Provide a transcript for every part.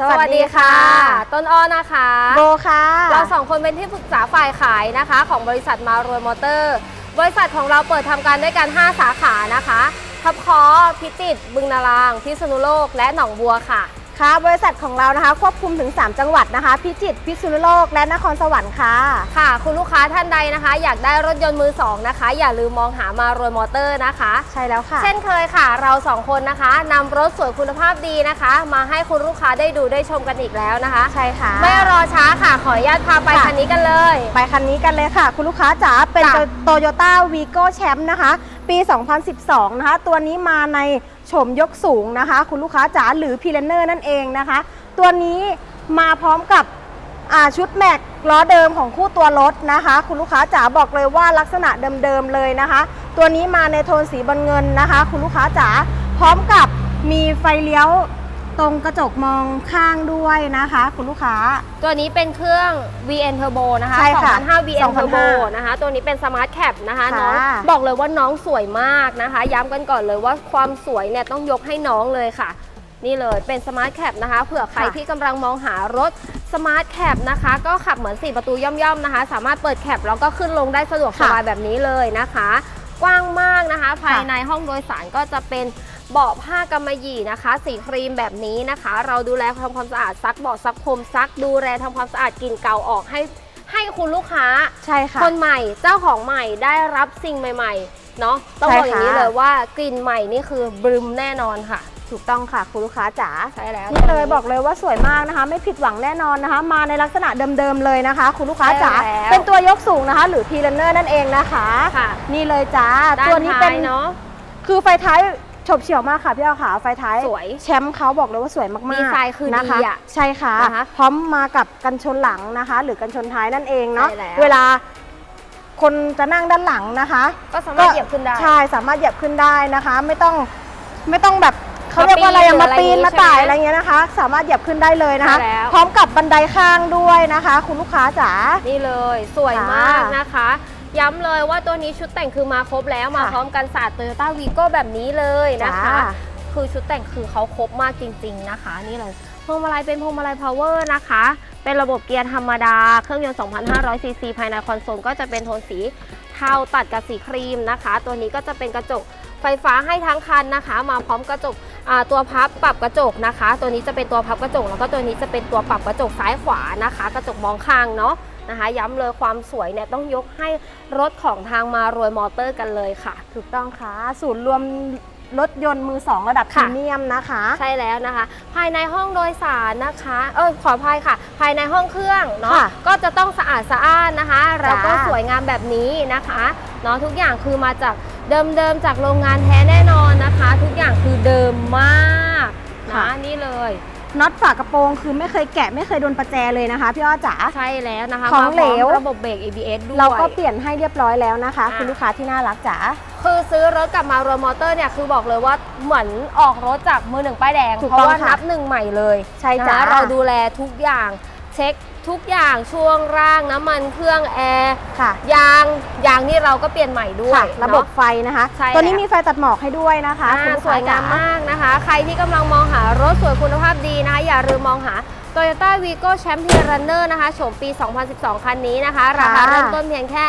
สวัสดีค่ะ ต้นอ้อนะคะ โบค่ะ เราสองคนเป็นที่ปรึกษาฝ่ายขายนะคะ ของบริษัทมารวยมอเตอร์ บริษัทของเราเปิดทำการด้วยกัน 5 สาขานะคะทับคอพิจิตรบึงนาราง พิษณุโลก และหนองบัวค่ะ ค่ะบริษัทของเรานะคะ ควบคุมถึง 3 จังหวัดนะคะ พิจิตรพิษณุโลกและนครสวรรค์ค่ะ ค่ะ คุณลูกค้าท่านใดนะคะ อยากได้รถยนต์มือสองนะคะ อย่าลืมมองหามารวยมอเตอร์นะคะ ใช่แล้วค่ะ เช่นเคยค่ะ เราสองคนนะคะนำรถสวยคุณภาพดีนะคะ มาให้คุณลูกค้าได้ดูได้ชมกันอีกแล้วนะคะ ใช่ค่ะ ไม่รอช้าค่ะขออนุญาตพาไปค่ะคันนี้กันเลย ไปคันนี้กันเลยค่ะ คุณลูกค้าจ๋าเป็นจ้ะโตโยต้าวีโก้แชมป์นะคะ ปี 2012 นะคะ ตัวนี้มาใน โฉมยกสูงนะคะ คุณลูกค้าจ๋าหรือพีเลนเนอร์นั่นเองนะคะ ตัวนี้มาพร้อมกับชุดแม็กล้อเดิมของคู่ตัวรถนะคะ คุณลูกค้าจ๋าบอกเลยว่าลักษณะเดิมๆเลยนะคะ ตัวนี้มาในโทนสีบอลเงินนะคะ คุณลูกค้าจ๋าพร้อมกับมีไฟเลี้ยว ตรงกระจกมองข้างด้วยนะคะ คุณลูกค้า ตัวนี้เป็นเครื่อง VN Turbo นะคะใช่ค่ะ2005 VN 2005 Turbo นะคะ ตัวนี้เป็น Smart Cap นะคะค่ะน้องบอกเลยว่าน้องสวยมากนะคะ ย้ำกันก่อนเลยว่าความสวยเนี่ยต้องยกให้น้องเลยค่ะ นี่เลยเป็น Smart Cap นะคะ เผื่อใครค่ะที่กำลังมองหารถ Smart Cap นะคะ ก็ขับเหมือน 4 ประตูย่อมๆนะคะ สามารถเปิดแคปแล้วก็ขึ้นลงได้สะดวกสบายแบบนี้เลยนะคะ กว้างมากนะคะ ภายในห้องโดยสารก็จะเป็น เบาะผ้ากำมะหยี่นะคะ สีครีมแบบนี้นะคะ เราดูแลทำความสะอาดซักเบาะซักพรมซักดูแลทำความสะอาดกลิ่นเก่าออกให้ให้คุณลูกค้าใช่ค่ะ คนใหม่เจ้าของใหม่ได้รับสิ่งใหม่ๆเนาะต้องใช่บอกอย่างนี้ค่ะเลยว่ากลิ่นใหม่นี่คือบรึมแน่นอนค่ะ ถูกต้องค่ะคุณลูกค้าจ๋าใช่แล้วนี่เลยบอกเลยว่าสวยมากนะคะ ไม่ผิดหวังแน่นอนนะคะ มาในลักษณะเดิมๆเลยนะคะ คุณลูกค้าจ๋าใช่แล้วเป็นตัวยกสูงนะคะ หรือพีเรนเนอร์นั่นเองนะคะค่ะนี่เลยจ้าด้าตัวนนี้เป็ท้านยเนาะคือไฟท้าย ฉบเฉี่ยวมากค่ะพี่เอาขาไฟท้ายสวยแชมป์เขาบอกเลยว่าสวยมากๆดีไซน์คือนะคะดีอะใช่ค่ะ นะคะพร้อมมากับกันชนหลังนะคะ หรือกันชนท้ายนั่นเองเนาะใช่แล้ว เวลาคนจะนั่งด้านหลังนะคะ ก็สามารถเหยียบขึ้นได้ ใช่สามารถเหยียบขึ้นได้นะคะ ไม่ต้องไม่ต้องแบบเขาเรียกว่าอะไรอะมามาปีปีนนหรือมาอะไรต่ายอย่างงี้อะไรเงี้ยนะคะ สามารถเหยียบขึ้นได้เลยนะคะ ใช่แล้ว พร้อมกับบันไดข้างด้วยนะคะ คุณลูกค้าจ๋า นี่เลยสวยค่ะมากนะคะ ย้ำเลยว่าตัวนี้ชุดแต่งคือมาครบแล้วมาค่ะพร้อมกันศาสตร์โตโยต้าวีโก้แบบนี้เลยนะคะจ้าคือชุดแต่งคือเขาครบมากจริง ๆนะคะ นี่เลยพวงมาลัยเป็นพวงมาลัยพาวเวอร์นะคะ เป็นระบบเกียร์ธรรมดา เครื่องยนต์ 2,500 ซีซีภายในคอนโซลก็จะเป็นโทนสีเทาตัดกับสีครีมนะคะ ตัวนี้ก็จะเป็นกระจกไฟฟ้าให้ทั้งคันนะคะ มาพร้อมกระจกอ่าตัวพับปรับกระจกนะคะ ตัวนี้จะเป็นตัวพับกระจก แล้วก็ตัวนี้จะเป็นตัวปรับกระจกซ้ายขวานะคะ กระจกมองข้างเนาะ นะคะ ย้ำเลยความสวยเนี่ยต้องยกให้รถของทางมารวยมอเตอร์กันเลยค่ะ ถูกต้องค่ะ ศูนย์รวมรถยนต์มือสองระดับพค่ะรีเมียมนะคะ ใช่แล้วนะคะ ภายในห้องโดยสารนะคะ เออขออภัยค่ะ ภายในห้องเครื่องเนาะค่ะก็จะต้องสะอาดสะอ้านนะคะ แล้วก็จ้าสวยงามแบบนี้นะคะเนาะทุกอย่างคือมาจากเดิมๆจากโรงงานแท้แน่นอนนะคะ ทุกอย่างคือเดิมมากนะนี่เลย น็อตฝากระโปรงคือไม่เคยแกะไม่เคยโดนประแจเลยนะคะพี่อ้อจ๋า ใช่แล้วนะคะของมาพร้เหลวระบบเบรก ABS ด้วย เราก็เปลี่ยนให้เรียบร้อยแล้วนะคะ อะ คุณลูกค้าที่น่ารักจ๋า คือซื้อรถกลับมารวมมอเตอร์เนี่ยคือบอกเลยว่าเหมือนออกรถจากมือหนึ่งป้ายแดง ถูกเพราะต้องว่าค่ะนับหนึ่งใหม่เลยใช่จ้ะนะเราดูแลทุกอย่าง เช็คทุกอย่างช่วงร่างน้ำมันเครื่องแอร์ค่ะ ยางยางนี่เราก็เปลี่ยนใหม่ด้วยค่ะระบบเนไฟนะคะ ใช่ตัวนี้แล้วมีไฟตัดหมอกให้ด้วยนะคะอะคุณอ่าลูกสวยงามจ๋มากนะคะ ใครที่กำลังมองหารถสวยคุณภาพดีนะคะ อย่าลืมมองหา Toyota Vigo Champion Runner นะคะโฉมปี 2012 คันนี้นะคะ ราคาค่ะเริ่มต้นเพียงแค่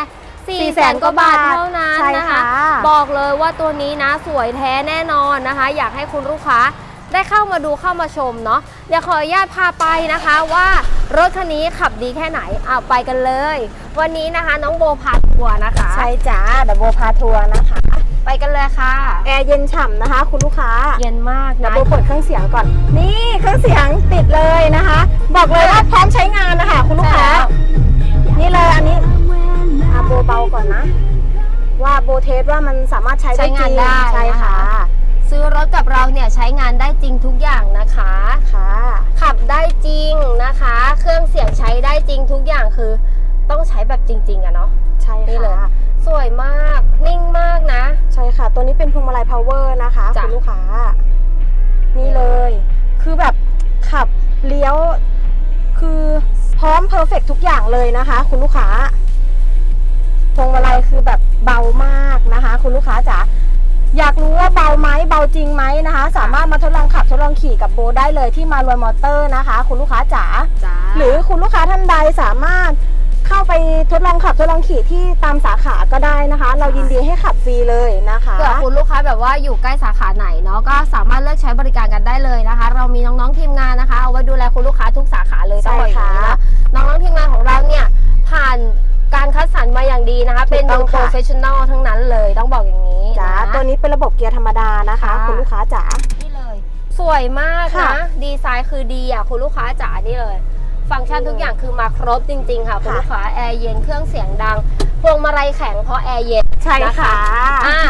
4 0 0 0 0 400,000กว่าบาทเท่านั้นใช่นะคะค่ะบอกเลยว่าตัวนี้นะสวยแท้แน่นอนนะคะ อยากให้คุณลูกค้า ได้เข้ามาดูเข้ามาชมเนาะเดี๋ยวขออนุญาตพาไปนะคะว่ารถคันนี้ขับดีแค่ไหนเอาไปกันเลย วันนี้นะคะน้องโบพาทัวร์นะคะ ใช่จ้าเดยวโบพาทัวร์นะคะ ไปกันเลยค่ะ แอร์เย็นฉ่ำนะคะ คุณลูกค้าเย็นมากเดี๋ยวนะ โบเปิดเครื่องเสียงก่อน นี่เครื่องเสียงติดเลยนะคะ บอกเลยว่าพร้อมใช้งานนะคะ คุณลูกค้านี่เลยอันนี้อาโบเบาก่อนนะ ว่าโบเทสว่ามันสามารถใช้ได้ใช้งานจริได้ใช่นะคะค่ะ ซื้อรถกับเราเนี่ยใช้งานได้จริงทุกอย่างนะคะ ค่ะ ขับได้จริงนะคะ เครื่องเสียงใช้ได้จริงทุกอย่างคือต้องใช้แบบจริง ๆอะเนาะ ใช่นี่เลย ค่ะ สวยมาก นิ่งมากนะ ใช่ค่ะ ตัวนี้เป็นพวงมาลัยพาวเวอร์นะคะจ้ะ คุณลูกค้า นี่เลย คือแบบขับเลี้ยว คือพร้อมเพอร์เฟกทุกอย่างเลยนะคะ คุณลูกค้า พวงมาลัยคือแบบเบามากนะคะ คุณลูกค้าจ๋า อยากรู้ว่าเบาไหมเบาจริงไหมนะคะ สามารถมาทดลองขับทดลองขี่กับโบได้เลยที่มารวยมอเตอร์นะคะ คุณลูกค้าจ๋าจ้าหรือคุณลูกค้าท่านใดสามารถเข้าไปทดลองขับทดลองขี่ที่ตามสาขาก็ได้นะคะ เรายินดีให้ขับฟรีเลยนะคะเผื่อคุณลูกค้าแบบว่าอยู่ใกล้สาขาไหนเนาะก็สามารถเลือกใช้บริการกันได้เลยนะคะ เรามีน้องๆทีมงานนะคะเอาไว้ดูแลคุณลูกค้าทุกสาขาเลยต้องบอกอย่างนี้ใช่ค่ะนะน้องๆทีมงานของเราเนี่ยผ่านการคัดสรรมาอย่างดีนะคะ เป็นถูกต้องโปรค่ะเฟชชั่นอล ธรรมดานะคะ ค่ะ คุณลูกค้าจ๋า นี่เลย สวยมากค่ะนะ ดีไซน์คือดีอะคุณลูกค้าจ๋านี่เลย ฟังก์ชันทุกอย่างคือมาครบจริง ๆ ค่ะคุณค่ะ ลูกค้าแอร์เย็นเครื่องเสียงดังพวงมาลัยแข็งเพราะแอร์เย็น ใช่นค่ะ อ่า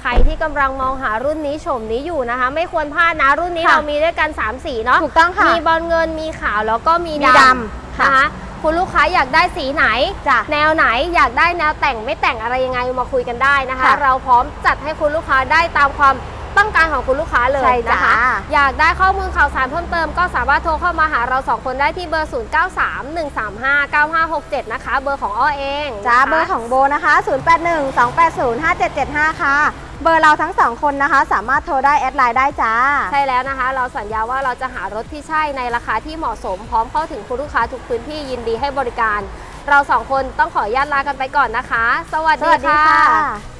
ใครที่กำลังมองหารุ่นนี้โฉมนี้อยู่นะคะ ไม่ควรพลาดนะรุ่นนี้ค่ะ เรามีด้วยกัน 3 สีเนาะถูกต้องค่ะ มีบอลเงินมีขาวแล้วก็มีมีดดำำค่ะ นะคะ คุณลูกค้าอยากได้สีไหน จ้ะแนวไหนอยากได้แนวแต่งไม่แต่งอะไรยังไงมาคุยกันได้นะคะ ค่ะเราพร้อมจัดให้คุณลูกค้าได้ตามความต้องการของคุณลูกค้าเลยใช่จ้ะ นะคะ อยากได้ข้อมูลข่าวสารเพิ่มเติมก็สามารถโทรเข้ามาหาเราสองคนได้ที่เบอร์ 0931359567 นะคะ เบอร์ของอ้อเองจ้านะคะ เบอร์ของโบนะคะ 0812805775 ค่ะ เบอร์เราทั้งสองคนนะคะ สามารถโทรได้แอดไลน์ได้จ้า ใช่แล้วนะคะ เราสัญญาว่าเราจะหารถที่ใช่ในราคาที่เหมาะสม พร้อมเข้าถึงคุณลูกค้าทุกพื้นที่ยินดีให้บริการ เราสองคนต้องขออนุญาตลากันไปก่อนนะคะ สวัสสดีวัสดีค่ะค่ะ